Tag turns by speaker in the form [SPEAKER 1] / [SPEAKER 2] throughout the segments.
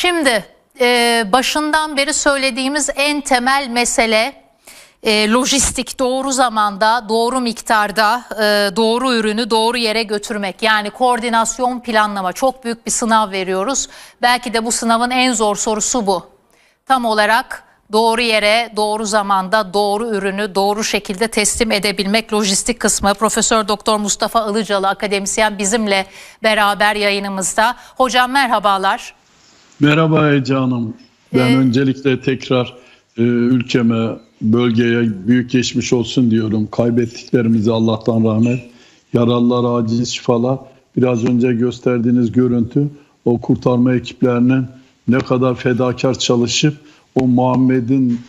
[SPEAKER 1] Şimdi e, başından beri söylediğimiz en temel mesele e, lojistik doğru zamanda, doğru miktarda, e, doğru ürünü doğru yere götürmek. Yani koordinasyon planlama çok büyük bir sınav veriyoruz. Belki de bu sınavın en zor sorusu bu. Tam olarak doğru yere, doğru zamanda, doğru ürünü doğru şekilde teslim edebilmek lojistik kısmı. Profesör Doktor Mustafa Ilıcalı akademisyen bizimle beraber yayınımızda. Hocam merhabalar.
[SPEAKER 2] Merhaba Ece Hanım. Ben
[SPEAKER 1] Ee,
[SPEAKER 2] öncelikle tekrar e, ülkeme, bölgeye büyük geçmiş olsun diyorum. Kaybettiklerimize Allah'tan rahmet. Yaralılara acil şifalar. Biraz önce gösterdiğiniz görüntü o kurtarma ekiplerinin ne kadar fedakar çalışıp o Muhammed'in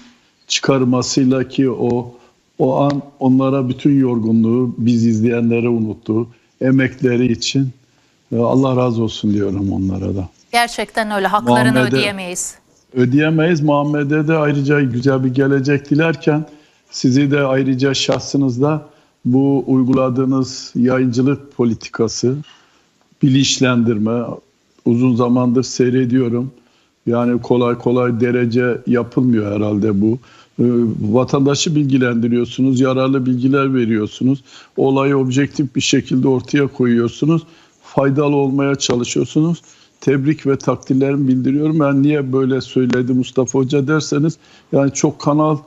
[SPEAKER 2] çıkarmasıyla ki o o an onlara bütün yorgunluğu biz izleyenlere unuttu. Emekleri için e, Allah razı olsun diyorum onlara da.
[SPEAKER 1] Gerçekten öyle haklarını
[SPEAKER 2] Muhammed'e-
[SPEAKER 1] ödeyemeyiz.
[SPEAKER 2] ödeyemeyiz. Muhammed'e de ayrıca güzel bir gelecek dilerken sizi de ayrıca şahsınızda bu uyguladığınız yayıncılık politikası, bilinçlendirme uzun zamandır seyrediyorum. Yani kolay kolay derece yapılmıyor herhalde bu. Ee, Vatandaşı bilgilendiriyorsunuz, yararlı bilgiler veriyorsunuz. Olayı objektif bir şekilde ortaya koyuyorsunuz. Faydalı olmaya çalışıyorsunuz. Tebrik ve takdirlerimi bildiriyorum. Ben niye böyle söyledi Mustafa Hoca derseniz yani çok kanal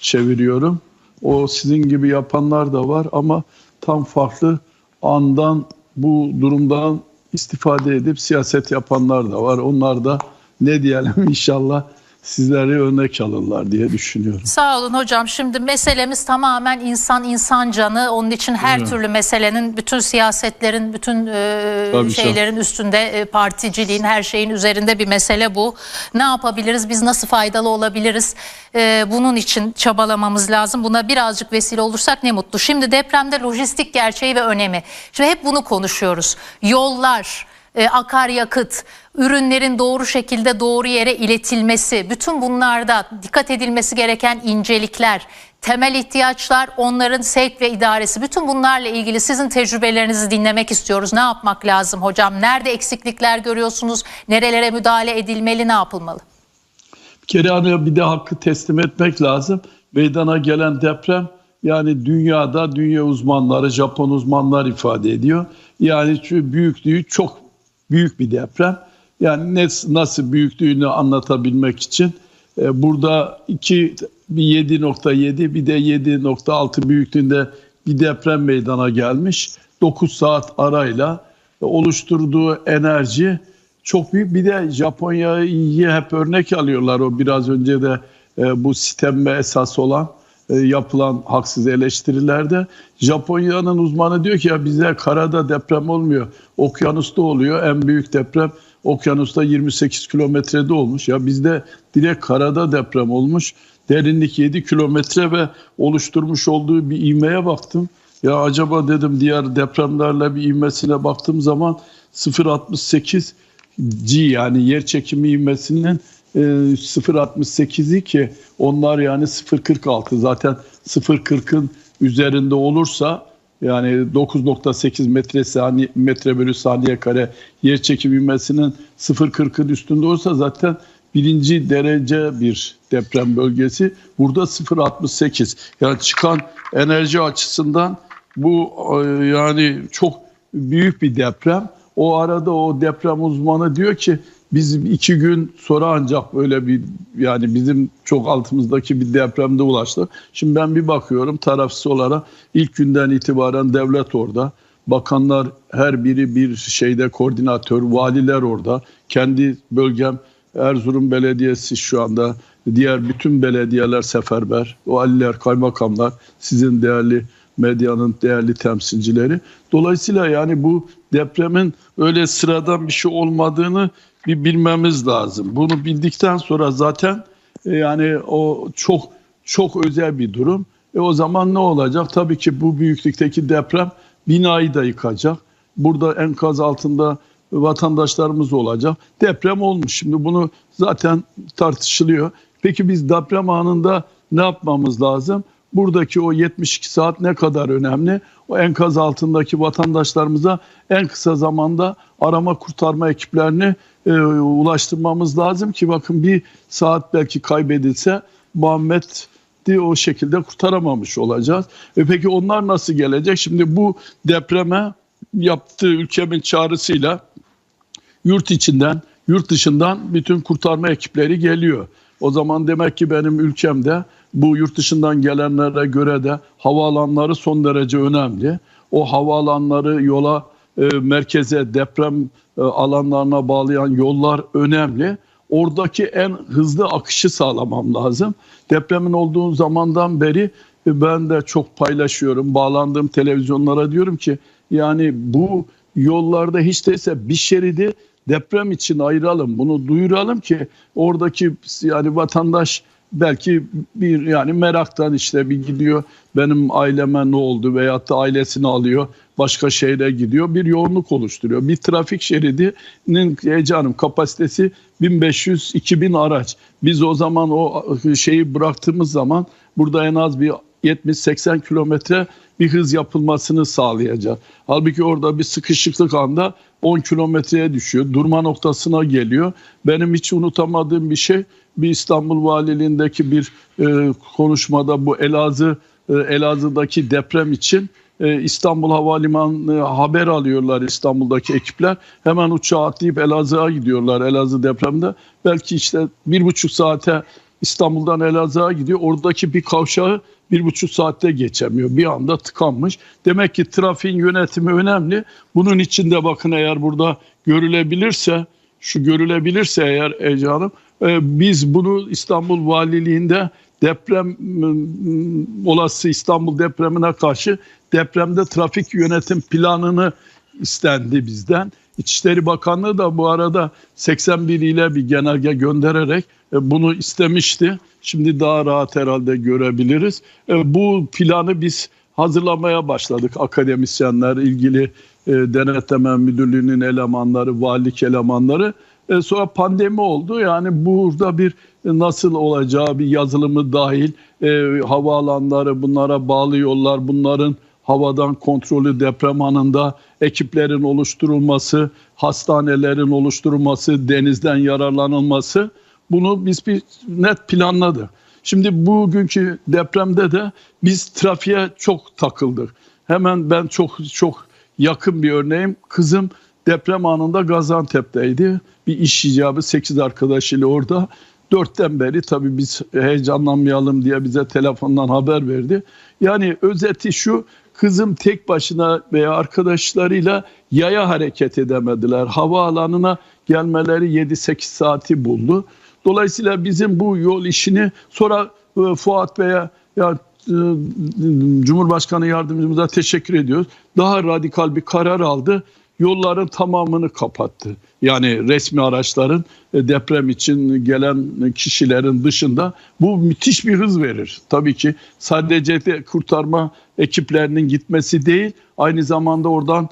[SPEAKER 2] çeviriyorum. O sizin gibi yapanlar da var ama tam farklı andan bu durumdan istifade edip siyaset yapanlar da var. Onlar da ne diyelim inşallah sizleri örnek alırlar diye düşünüyorum.
[SPEAKER 1] Sağ olun hocam. Şimdi meselemiz tamamen insan insan canı. Onun için her
[SPEAKER 2] Evet.
[SPEAKER 1] türlü meselenin, bütün siyasetlerin, bütün e,
[SPEAKER 2] Tabii
[SPEAKER 1] şeylerin üstünde, e, particiliğin, her şeyin üzerinde bir mesele bu. Ne yapabiliriz? Biz nasıl faydalı olabiliriz? E, bunun için çabalamamız lazım. Buna birazcık vesile olursak ne mutlu. Şimdi depremde lojistik gerçeği ve önemi. Şimdi hep bunu konuşuyoruz. Yollar, e, akaryakıt, ürünlerin doğru şekilde doğru yere iletilmesi, bütün bunlarda dikkat edilmesi gereken incelikler, temel ihtiyaçlar, onların sevk ve idaresi, bütün bunlarla ilgili sizin tecrübelerinizi dinlemek istiyoruz. Ne yapmak lazım hocam? Nerede eksiklikler görüyorsunuz? Nerelere müdahale edilmeli, ne yapılmalı?
[SPEAKER 2] Bir kere hani bir de hakkı teslim etmek lazım. Meydana gelen deprem yani dünyada dünya uzmanları, Japon uzmanlar ifade ediyor. Yani şu büyüklüğü çok büyük bir deprem. Yani ne, nasıl büyüklüğünü anlatabilmek için e, burada iki bir 7.7 bir de 7.6 büyüklüğünde bir deprem meydana gelmiş. 9 saat arayla e, oluşturduğu enerji çok büyük. Bir de Japonya'yı hep örnek alıyorlar. O biraz önce de e, bu sistemme esas olan e, yapılan haksız eleştirilerde Japonya'nın uzmanı diyor ki ya bizde karada deprem olmuyor. Okyanusta oluyor. En büyük deprem okyanusta 28 kilometrede olmuş. Ya bizde direkt karada deprem olmuş. Derinlik 7 kilometre ve oluşturmuş olduğu bir ivmeye baktım. Ya acaba dedim diğer depremlerle bir ivmesine baktığım zaman 0.68 G yani yer çekimi ivmesinin e, 0.68'i ki onlar yani 0.46 zaten 0.40'ın üzerinde olursa yani 9.8 metre saniye metre bölü saniye kare yer çekimi ivmesinin 0.40'ın üstünde olursa zaten birinci derece bir deprem bölgesi. Burada 0.68 yani çıkan enerji açısından bu e, yani çok büyük bir deprem. O arada o deprem uzmanı diyor ki biz iki gün sonra ancak böyle bir yani bizim çok altımızdaki bir depremde ulaştı. Şimdi ben bir bakıyorum tarafsız olarak ilk günden itibaren devlet orada. Bakanlar her biri bir şeyde koordinatör, valiler orada. Kendi bölgem Erzurum Belediyesi şu anda diğer bütün belediyeler seferber. Valiler, kaymakamlar, sizin değerli medyanın değerli temsilcileri. Dolayısıyla yani bu depremin öyle sıradan bir şey olmadığını bir bilmemiz lazım. Bunu bildikten sonra zaten e, yani o çok çok özel bir durum. E o zaman ne olacak? Tabii ki bu büyüklükteki deprem binayı da yıkacak. Burada enkaz altında vatandaşlarımız olacak. Deprem olmuş. Şimdi bunu zaten tartışılıyor. Peki biz deprem anında ne yapmamız lazım? Buradaki o 72 saat ne kadar önemli? O enkaz altındaki vatandaşlarımıza en kısa zamanda arama kurtarma ekiplerini e, ulaştırmamız lazım ki bakın bir saat belki kaybedilse Muhammed'i o şekilde kurtaramamış olacağız. E peki onlar nasıl gelecek? Şimdi bu depreme yaptığı ülkemin çağrısıyla yurt içinden, yurt dışından bütün kurtarma ekipleri geliyor. O zaman demek ki benim ülkemde bu yurt dışından gelenlere göre de havaalanları son derece önemli. O havaalanları yola e, merkeze deprem e, alanlarına bağlayan yollar önemli. Oradaki en hızlı akışı sağlamam lazım. Depremin olduğu zamandan beri e, ben de çok paylaşıyorum. Bağlandığım televizyonlara diyorum ki yani bu yollarda hiç değilse bir şeridi deprem için ayıralım. Bunu duyuralım ki oradaki yani vatandaş belki bir yani meraktan işte bir gidiyor benim aileme ne oldu veyahut da ailesini alıyor başka şehre gidiyor bir yoğunluk oluşturuyor. Bir trafik şeridinin heyecanım kapasitesi 1500-2000 araç. Biz o zaman o şeyi bıraktığımız zaman burada en az bir 70-80 kilometre bir hız yapılmasını sağlayacak. Halbuki orada bir sıkışıklık anda 10 kilometreye düşüyor. Durma noktasına geliyor. Benim hiç unutamadığım bir şey bir İstanbul Valiliğindeki bir e, konuşmada bu Elazığ e, Elazığ'daki deprem için e, İstanbul Havalimanı haber alıyorlar İstanbul'daki ekipler. Hemen uçağa atlayıp Elazığ'a gidiyorlar Elazığ depremde. Belki işte bir buçuk saate İstanbul'dan Elazığ'a gidiyor. Oradaki bir kavşağı bir buçuk saatte geçemiyor. Bir anda tıkanmış. Demek ki trafiğin yönetimi önemli. Bunun içinde bakın eğer burada görülebilirse, şu görülebilirse eğer Ece Hanım, e, biz bunu İstanbul Valiliğinde deprem m, olası İstanbul depremine karşı depremde trafik yönetim planını istendi bizden. İçişleri Bakanlığı da bu arada 81 ile bir genelge göndererek bunu istemişti. Şimdi daha rahat herhalde görebiliriz. E, Bu planı biz hazırlamaya başladık. Akademisyenler, ilgili e, denetleme müdürlüğünün elemanları, valilik elemanları. E, Sonra pandemi oldu. Yani burada bir nasıl olacağı bir yazılımı dahil e, havaalanları bunlara bağlı yollar bunların havadan kontrolü deprem anında ekiplerin oluşturulması, hastanelerin oluşturulması, denizden yararlanılması bunu biz bir net planladık. Şimdi bugünkü depremde de biz trafiğe çok takıldık. Hemen ben çok çok yakın bir örneğim. Kızım deprem anında Gaziantep'teydi. Bir iş icabı 8 arkadaşıyla orada. Dörtten beri tabii biz heyecanlanmayalım diye bize telefondan haber verdi. Yani özeti şu kızım tek başına veya arkadaşlarıyla yaya hareket edemediler. Havaalanına gelmeleri 7-8 saati buldu. Dolayısıyla bizim bu yol işini sonra e, Fuat Bey'e ya e, Cumhurbaşkanı yardımcımıza teşekkür ediyoruz. Daha radikal bir karar aldı. Yolların tamamını kapattı. Yani resmi araçların e, deprem için gelen kişilerin dışında bu müthiş bir hız verir. Tabii ki sadece de kurtarma ekiplerinin gitmesi değil, aynı zamanda oradan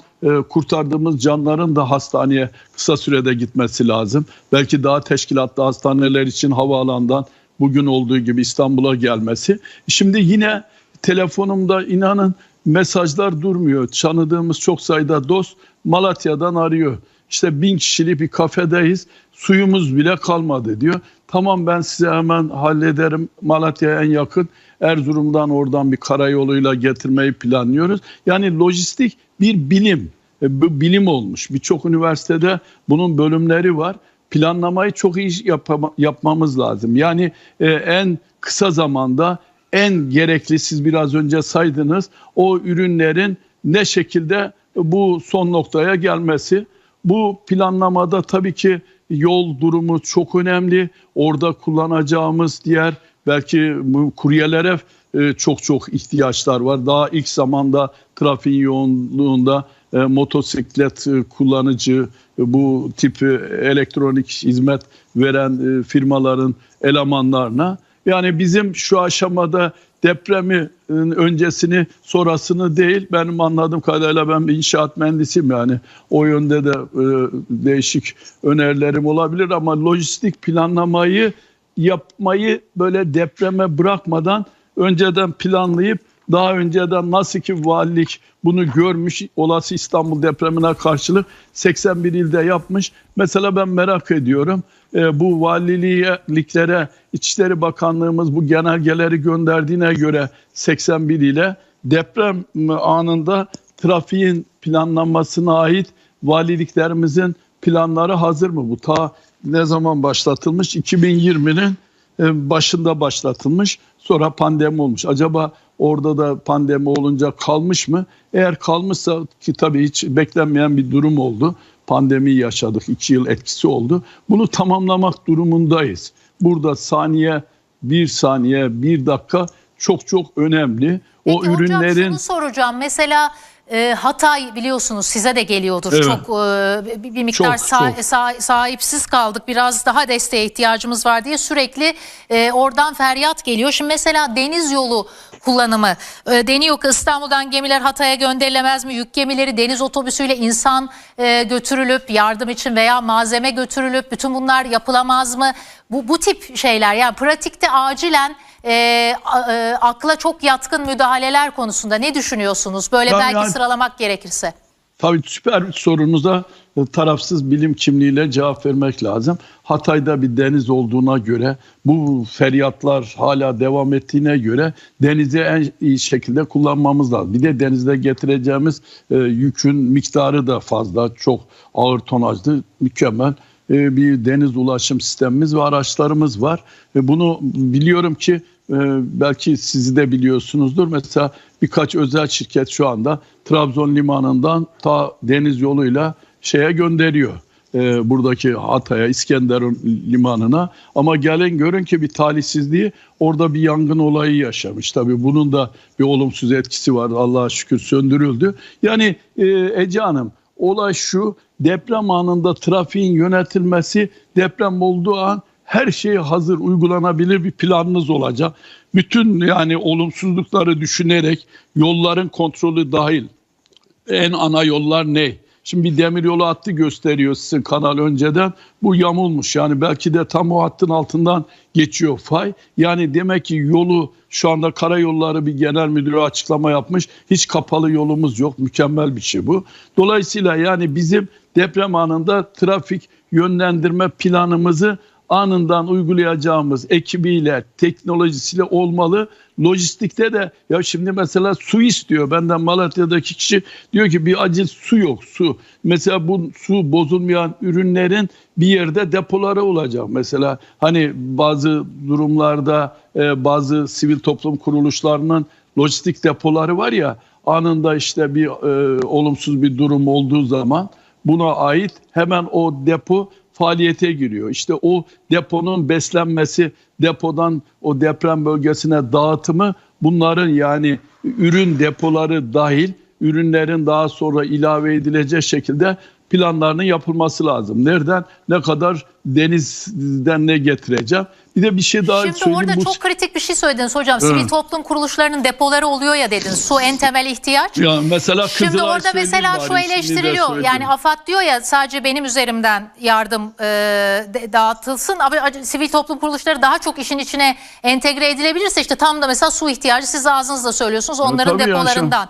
[SPEAKER 2] kurtardığımız canların da hastaneye kısa sürede gitmesi lazım. Belki daha teşkilatlı hastaneler için havaalandan bugün olduğu gibi İstanbul'a gelmesi. Şimdi yine telefonumda inanın mesajlar durmuyor. Tanıdığımız çok sayıda dost Malatya'dan arıyor. İşte bin kişilik bir kafedeyiz. Suyumuz bile kalmadı diyor. Tamam ben size hemen hallederim. Malatya'ya en yakın Erzurum'dan oradan bir karayoluyla getirmeyi planlıyoruz. Yani lojistik bir bilim. E, bilim olmuş. Birçok üniversitede bunun bölümleri var. Planlamayı çok iyi yapmamız lazım. Yani e, en kısa zamanda en gerekli siz biraz önce saydınız o ürünlerin ne şekilde bu son noktaya gelmesi. Bu planlamada tabii ki yol durumu çok önemli. Orada kullanacağımız diğer belki kuryelere e, çok çok ihtiyaçlar var. Daha ilk zamanda trafiğin yoğunluğunda e, motosiklet e, kullanıcı e, bu tip elektronik hizmet veren e, firmaların elemanlarına yani bizim şu aşamada depremi öncesini sonrasını değil benim anladığım kadarıyla ben bir inşaat mühendisiyim yani. O yönde de e, değişik önerilerim olabilir ama lojistik planlamayı yapmayı böyle depreme bırakmadan önceden planlayıp daha önceden nasıl ki valilik bunu görmüş olası İstanbul depremine karşılık 81 ilde yapmış. Mesela ben merak ediyorum e, bu valiliklere İçişleri Bakanlığımız bu genelgeleri gönderdiğine göre 81 ile deprem anında trafiğin planlanmasına ait valiliklerimizin planları hazır mı? Bu ta ne zaman başlatılmış? 2020'nin e, başında başlatılmış. Sonra pandemi olmuş. Acaba orada da pandemi olunca kalmış mı? Eğer kalmışsa ki tabii hiç beklenmeyen bir durum oldu. Pandemi yaşadık. iki yıl etkisi oldu. Bunu tamamlamak durumundayız. Burada saniye, bir saniye, bir dakika çok çok önemli.
[SPEAKER 1] Peki
[SPEAKER 2] o
[SPEAKER 1] hocam
[SPEAKER 2] ürünlerin
[SPEAKER 1] şunu soracağım. Mesela e, Hatay biliyorsunuz size de geliyordur.
[SPEAKER 2] Evet.
[SPEAKER 1] Çok e, bir bir miktar
[SPEAKER 2] Çok,
[SPEAKER 1] sa-
[SPEAKER 2] çok.
[SPEAKER 1] sa- sahipsiz kaldık. Biraz daha desteğe ihtiyacımız var diye sürekli e, oradan feryat geliyor. Şimdi mesela deniz yolu kullanımı e, deniyor ki İstanbul'dan gemiler Hatay'a gönderilemez mi? Yük gemileri deniz otobüsüyle insan e, götürülüp yardım için veya malzeme götürülüp bütün bunlar yapılamaz mı? Bu bu tip şeyler yani pratikte acilen e, e, akla çok yatkın müdahaleler konusunda ne düşünüyorsunuz? Böyle
[SPEAKER 2] Ben
[SPEAKER 1] belki
[SPEAKER 2] yani-
[SPEAKER 1] sıralamak gerekirse.
[SPEAKER 2] Tabii süper bir sorunuza e, tarafsız bilim kimliğiyle cevap vermek lazım. Hatay'da bir deniz olduğuna göre bu feryatlar hala devam ettiğine göre denizi en iyi şekilde kullanmamız lazım. Bir de denizde getireceğimiz e, yükün miktarı da fazla, çok ağır tonajlı, mükemmel e, bir deniz ulaşım sistemimiz ve araçlarımız var. Ve bunu biliyorum ki e, belki siz de biliyorsunuzdur. Mesela birkaç özel şirket şu anda Trabzon limanından ta deniz yoluyla şeye gönderiyor. E, buradaki Hatay'a, İskenderun limanına. Ama gelin görün ki bir talihsizliği orada bir yangın olayı yaşamış. Tabii bunun da bir olumsuz etkisi var. Allah'a şükür söndürüldü. Yani e, Ece Hanım olay şu deprem anında trafiğin yönetilmesi deprem olduğu an her şey hazır uygulanabilir bir planınız olacak. Bütün yani olumsuzlukları düşünerek yolların kontrolü dahil en ana yollar ne? Şimdi bir demir yolu hattı gösteriyor sizin kanal önceden. Bu yamulmuş yani belki de tam o hattın altından geçiyor fay. Yani demek ki yolu şu anda karayolları bir genel müdürü açıklama yapmış. Hiç kapalı yolumuz yok. Mükemmel bir şey bu. Dolayısıyla yani bizim deprem anında trafik yönlendirme planımızı anından uygulayacağımız ekibiyle, teknolojisiyle olmalı. Lojistikte de ya şimdi mesela su istiyor. Benden Malatya'daki kişi diyor ki bir acil su yok su. Mesela bu su bozulmayan ürünlerin bir yerde depoları olacak. Mesela hani bazı durumlarda e, bazı sivil toplum kuruluşlarının lojistik depoları var ya anında işte bir e, olumsuz bir durum olduğu zaman buna ait hemen o depo faaliyete giriyor. İşte o deponun beslenmesi, depodan o deprem bölgesine dağıtımı bunların yani ürün depoları dahil ürünlerin daha sonra ilave edilecek şekilde planlarının yapılması lazım. Nereden ne kadar denizden ne getireceğim? Bir de bir şey daha
[SPEAKER 1] Şimdi
[SPEAKER 2] söyleyeyim.
[SPEAKER 1] orada
[SPEAKER 2] Bu-
[SPEAKER 1] çok kritik bir şey söylediniz hocam. Sivil
[SPEAKER 2] Evet.
[SPEAKER 1] toplum kuruluşlarının depoları oluyor ya dediniz. Su en temel ihtiyaç.
[SPEAKER 2] Ya mesela
[SPEAKER 1] Şimdi orada mesela şu eleştiriliyor. Yani AFAD diyor ya sadece benim üzerimden yardım e, dağıtılsın. Ac- sivil toplum kuruluşları daha çok işin içine entegre edilebilirse işte tam da mesela su ihtiyacı siz ağzınızla söylüyorsunuz onların
[SPEAKER 2] tabii ya,
[SPEAKER 1] depolarından.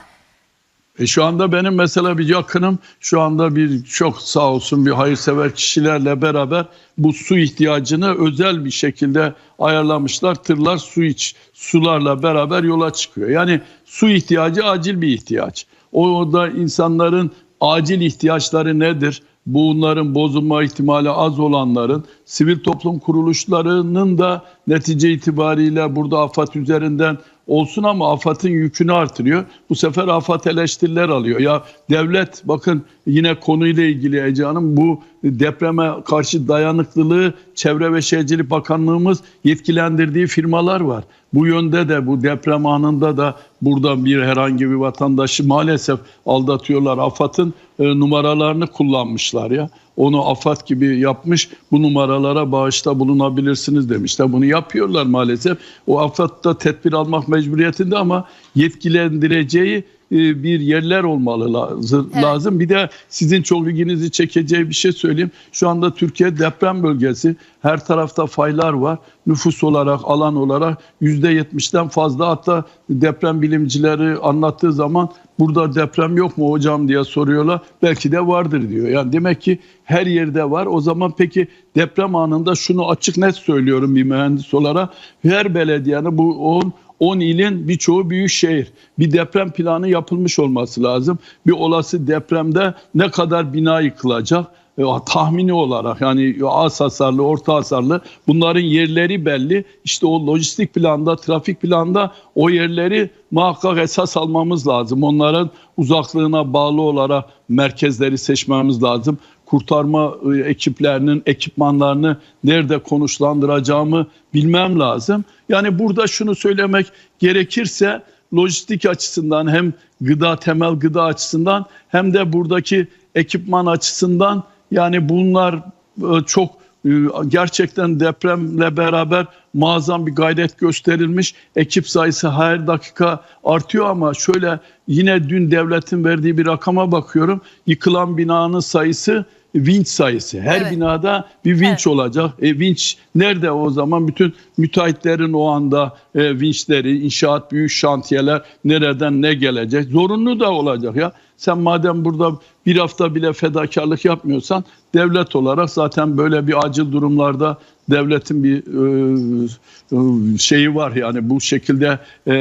[SPEAKER 2] E şu anda benim mesela bir yakınım şu anda bir çok sağ olsun bir hayırsever kişilerle beraber bu su ihtiyacını özel bir şekilde ayarlamışlar. Tırlar su iç sularla beraber yola çıkıyor. Yani su ihtiyacı acil bir ihtiyaç. Orada insanların acil ihtiyaçları nedir? Bunların bozulma ihtimali az olanların sivil toplum kuruluşlarının da netice itibariyle burada AFAD üzerinden olsun ama AFAD'ın yükünü artırıyor. Bu sefer AFAD eleştiriler alıyor. Ya devlet bakın yine konuyla ilgili Ece Hanım bu depreme karşı dayanıklılığı Çevre ve Şehircilik Bakanlığımız yetkilendirdiği firmalar var. Bu yönde de bu deprem anında da burada bir herhangi bir vatandaşı maalesef aldatıyorlar. AFAD'ın e, numaralarını kullanmışlar ya. Onu AFAD gibi yapmış bu numaralara bağışta bulunabilirsiniz demişler. Bunu yapıyorlar maalesef. O AFAD da tedbir almak mecburiyetinde ama yetkilendireceği bir yerler olmalı lazım.
[SPEAKER 1] Evet.
[SPEAKER 2] lazım. Bir de sizin çok ilginizi çekeceği bir şey söyleyeyim. Şu anda Türkiye deprem bölgesi. Her tarafta faylar var. Nüfus olarak, alan olarak %70'den fazla. Hatta deprem bilimcileri anlattığı zaman burada deprem yok mu hocam diye soruyorlar. Belki de vardır diyor. Yani demek ki her yerde var. O zaman peki deprem anında şunu açık net söylüyorum bir mühendis olarak. Her belediyenin bu 10 10 ilin birçoğu büyük şehir. Bir deprem planı yapılmış olması lazım. Bir olası depremde ne kadar bina yıkılacak? E, tahmini olarak yani az hasarlı, orta hasarlı bunların yerleri belli. İşte o lojistik planda, trafik planda o yerleri muhakkak esas almamız lazım. Onların uzaklığına bağlı olarak merkezleri seçmemiz lazım. Kurtarma e, ekiplerinin ekipmanlarını nerede konuşlandıracağımı bilmem lazım. Yani burada şunu söylemek gerekirse lojistik açısından hem gıda temel gıda açısından hem de buradaki ekipman açısından yani bunlar e, çok e, gerçekten depremle beraber muazzam bir gayret gösterilmiş. Ekip sayısı her dakika artıyor ama şöyle yine dün devletin verdiği bir rakama bakıyorum. Yıkılan binanın sayısı vinç sayısı. Her
[SPEAKER 1] Evet.
[SPEAKER 2] binada bir vinç
[SPEAKER 1] Evet.
[SPEAKER 2] olacak. E, vinç nerede o zaman? Bütün müteahhitlerin o anda e, vinçleri, inşaat büyük şantiyeler nereden ne gelecek? Zorunlu da olacak ya. Sen madem burada bir hafta bile fedakarlık yapmıyorsan devlet olarak zaten böyle bir acil durumlarda devletin bir e, e, şeyi var yani bu şekilde e,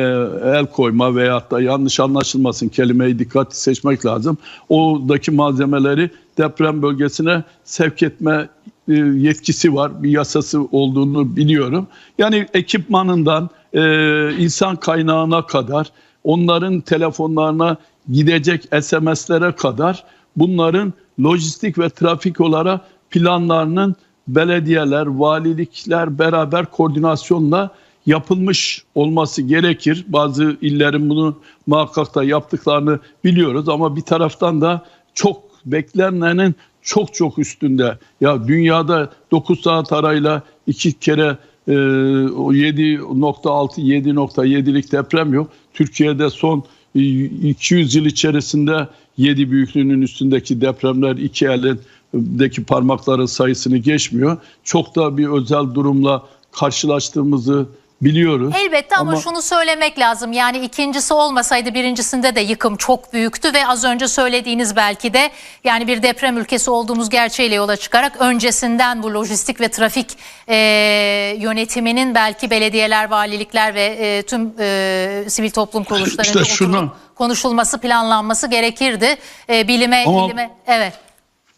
[SPEAKER 2] el koyma veyahut da yanlış anlaşılmasın kelimeyi dikkatli seçmek lazım. Oradaki malzemeleri deprem bölgesine sevk etme yetkisi var. Bir yasası olduğunu biliyorum. Yani ekipmanından insan kaynağına kadar onların telefonlarına gidecek SMS'lere kadar bunların lojistik ve trafik olarak planlarının belediyeler, valilikler beraber koordinasyonla yapılmış olması gerekir. Bazı illerin bunu muhakkak da yaptıklarını biliyoruz ama bir taraftan da çok beklenenin çok çok üstünde. Ya dünyada 9 saat arayla iki kere e, o 7.6 7.7'lik deprem yok. Türkiye'de son e, 200 yıl içerisinde 7 büyüklüğünün üstündeki depremler iki elindeki parmakların sayısını geçmiyor. Çok da bir özel durumla karşılaştığımızı biliyoruz.
[SPEAKER 1] Elbette ama,
[SPEAKER 2] Ama-
[SPEAKER 1] şunu söylemek lazım. Yani ikincisi olmasaydı birincisinde de yıkım çok büyüktü ve az önce söylediğiniz belki de yani bir deprem ülkesi olduğumuz gerçeğiyle yola çıkarak öncesinden bu lojistik ve trafik e, yönetiminin belki belediyeler, valilikler ve e, tüm e, sivil toplum kuruluşlarında
[SPEAKER 2] İşte şunu-
[SPEAKER 1] konuşulması, planlanması gerekirdi. E, bilime,
[SPEAKER 2] Ama-
[SPEAKER 1] bilime, evet.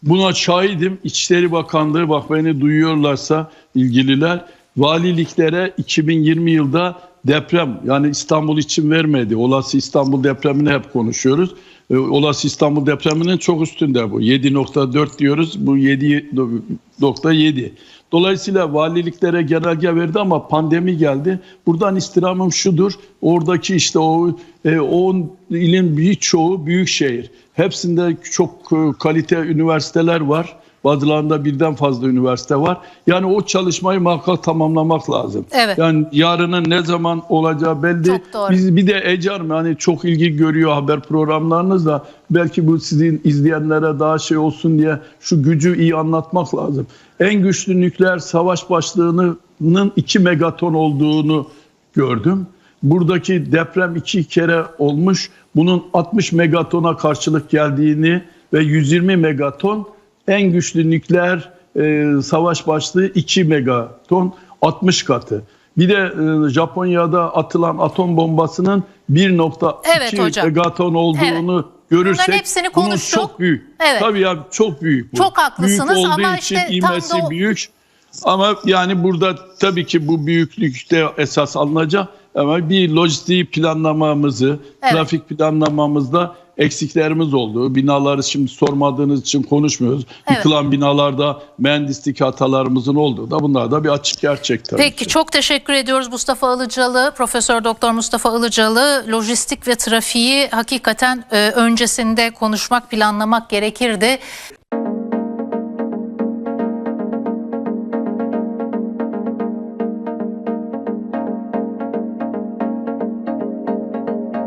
[SPEAKER 2] Buna şahidim. İçişleri Bakanlığı bak beni duyuyorlarsa ilgililer valiliklere 2020 yılda deprem yani İstanbul için vermedi. Olası İstanbul depremini hep konuşuyoruz. Ee, Olası İstanbul depreminin çok üstünde bu. 7.4 diyoruz. Bu 7.7. Dolayısıyla valiliklere genelge verdi ama pandemi geldi. Buradan istirhamım şudur. Oradaki işte o e, 10 ilin birçoğu büyük şehir. Hepsinde çok e, kalite üniversiteler var. Bazılarında birden fazla üniversite var. Yani o çalışmayı muhakkak tamamlamak lazım.
[SPEAKER 1] Evet.
[SPEAKER 2] Yani yarının ne zaman olacağı belli.
[SPEAKER 1] Çok doğru.
[SPEAKER 2] Biz bir de Ecar hani çok ilgi görüyor haber programlarınızda. Belki bu sizin izleyenlere daha şey olsun diye şu gücü iyi anlatmak lazım. En güçlü nükleer savaş başlığının 2 megaton olduğunu gördüm. Buradaki deprem iki kere olmuş. Bunun 60 megatona karşılık geldiğini ve 120 megaton en güçlü nükleer e, savaş başlığı 2 megaton 60 katı. Bir de e, Japonya'da atılan atom bombasının 1.2
[SPEAKER 1] Evet
[SPEAKER 2] megaton olduğunu görürsek
[SPEAKER 1] Bunların hepsini konuştuk.
[SPEAKER 2] çok büyük.
[SPEAKER 1] Evet.
[SPEAKER 2] Tabii ya çok büyük bu.
[SPEAKER 1] Çok haklısınız
[SPEAKER 2] büyük olduğu
[SPEAKER 1] ama
[SPEAKER 2] için
[SPEAKER 1] işte tam
[SPEAKER 2] ivmesi
[SPEAKER 1] da
[SPEAKER 2] büyük. Ama yani burada tabii ki bu büyüklükte esas alınacak ama bir lojistiği planlamamızı,
[SPEAKER 1] Evet.
[SPEAKER 2] trafik planlamamızda eksiklerimiz oldu. Binaları şimdi sormadığınız için konuşmuyoruz.
[SPEAKER 1] Evet.
[SPEAKER 2] Yıkılan binalarda mühendislik hatalarımızın olduğu da bunlar da bir açık gerçek tabii.
[SPEAKER 1] Peki çok teşekkür ediyoruz Mustafa Ilıcalı, Profesör Doktor Mustafa Ilıcalı. Lojistik ve trafiği hakikaten e, öncesinde konuşmak, planlamak gerekirdi.